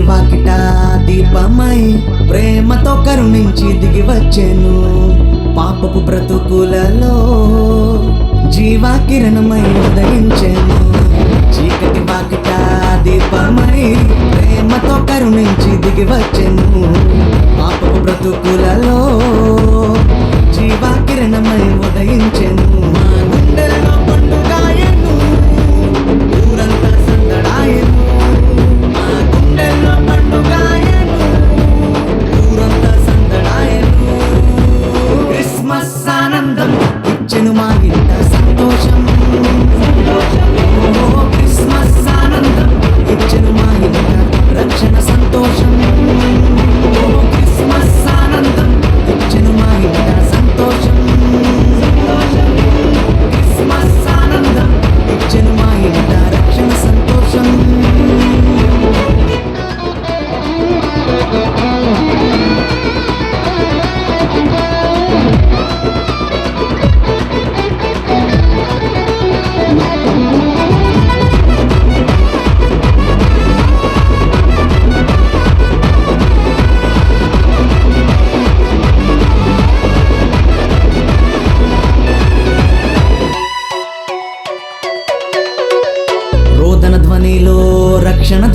వాకిట దీపమై ప్రేమతో కరుణించి దిగి వచ్చాను. పాపపు బ్రతుకులలో జీవా కిరణమై చీకటి వాకిట దీపమై ప్రేమతో కరుణించి దిగి వచ్చాను. పాపపు బ్రతుకులలో జీవా కిరణమై நிமிஷம்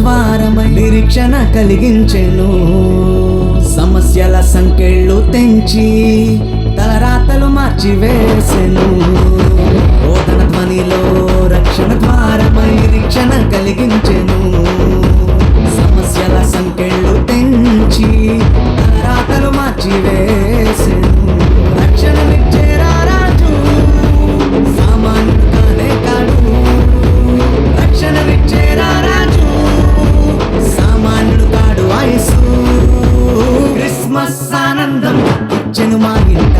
ద్వారమై నిరీక్షణ కలిగించెను. సమస్యల సంఖ్యలు తెంచి తలరాతలు మార్చివేసెను. ఓదన ధ్వనిలో రక్షణ ద్వారమై నిరీక్షణ కలిగించెను. సమస్యల సంఖ్యలు తెంచి మస్సానందం. ఇచ్చను మా ఇంట